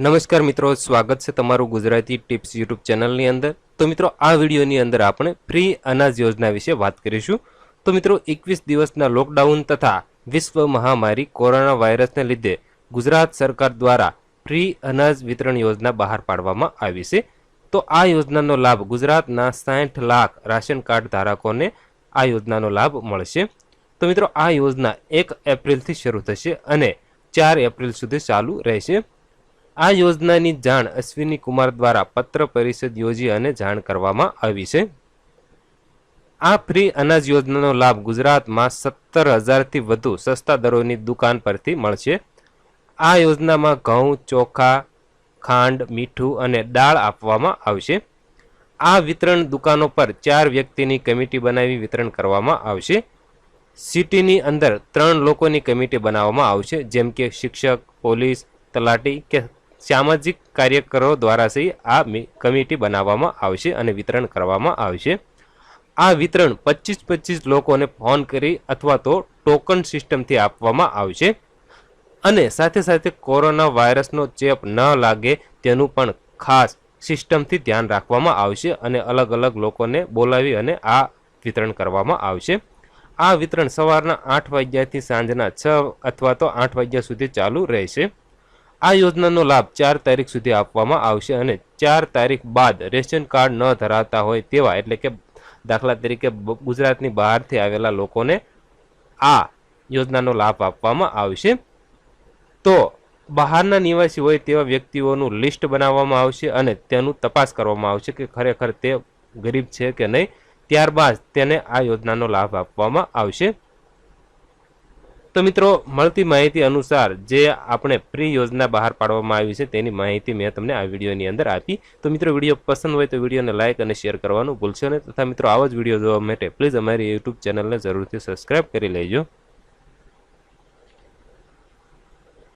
નમસ્કાર મિત્રો, સ્વાગત છે તમારું ગુજરાતી ટિપ્સ યુટ્યુબ ચેનલની અંદર. તો મિત્રો, આ વિડીયોની અંદર આપણે ફ્રી અનાજ યોજના વિશે વાત કરીશું. તો મિત્રો, એકવીસ દિવસના લોકડાઉન તથા વિશ્વ મહામારી કોરોના વાયરસને લીધે ગુજરાત સરકાર દ્વારા ફ્રી અનાજ વિતરણ યોજના બહાર પાડવામાં આવી છે. તો આ યોજનાનો લાભ ગુજરાતના સાઠ લાખ રાશન કાર્ડ ધારકોને આ યોજનાનો લાભ મળશે. તો મિત્રો, આ યોજના એક એપ્રિલથી શરૂ થશે અને ચાર એપ્રિલ સુધી ચાલુ રહેશે. આ યોજનાની જાણ અશ્વિની કુમાર દ્વારા પત્ર પરિષદ યોજી અને જાણ કરવામાં આવી છે. આ ફ્રી અનાજ યોજનાનો લાભ ગુજરાતમાં સત્તર હજારથી વધુ સસ્તા દરોની દુકાન પરથી મળશે. આ યોજનામાં ઘઉં, ચોખા, ખાંડ, મીઠું અને દાળ આપવામાં આવશે. આ વિતરણ દુકાનો પર ચાર વ્યક્તિની કમિટી બનાવી વિતરણ કરવામાં આવશે. સિટીની અંદર ત્રણ લોકોની કમિટી બનાવવામાં આવશે, જેમ કે શિક્ષક, પોલીસ, તલાટી કે સામાજિક કાર્યકરો દ્વારા સહી આ કમિટી બનાવવામાં આવશે અને વિતરણ કરવામાં આવશે. આ વિતરણ પચીસ પચીસ લોકોને ફોન કરી અથવા તો ટોકન સિસ્ટમથી આપવામાં આવશે. અને સાથે સાથે કોરોના વાયરસનો ચેપ ન લાગે તેનું પણ ખાસ સિસ્ટમથી ધ્યાન રાખવામાં આવશે અને અલગ અલગ લોકોને બોલાવી અને આ વિતરણ કરવામાં આવશે. આ વિતરણ સવારના આઠ વાગ્યાથી સાંજના છ અથવા તો આઠ વાગ્યા સુધી ચાલુ રહેશે. આ યોજનાનો લાભ ચાર તારીખ સુધી આપવામાં આવશે અને ચાર તારીખ બાદ રેશન કાર્ડ ન ધરાવતા હોય તેવા એટલે કે દાખલા તરીકે ગુજરાતની બહારથી આવેલા લોકોને આ યોજનાનો લાભ આપવામાં આવશે. તો બહારના નિવાસી હોય તેવા વ્યક્તિઓનું લિસ્ટ બનાવવામાં આવશે અને તેનું તપાસ કરવામાં આવશે કે ખરેખર તે ગરીબ છે કે નહીં. ત્યારબાદ તેને આ યોજનાનો લાભ આપવામાં આવશે. તો મિત્રો, મળતી માહિતી અનુસાર જે આપણે ફ્રી યોજના બહાર પાડવામાં આવી છે તેની માહિતી મેં તમને આ વિડીયોની અંદર આપી. તો મિત્રો, વીડિયો પસંદ હોય તો વિડીયોને લાઇક અને શેર કરવાનું ભૂલશો નહીં. તથા મિત્રો, આવા જ વીડિયો જોવા માટે પ્લીઝ અમારી યુટ્યુબ ચેનલને જરૂરથી સબસ્ક્રાઇબ કરી લેજો.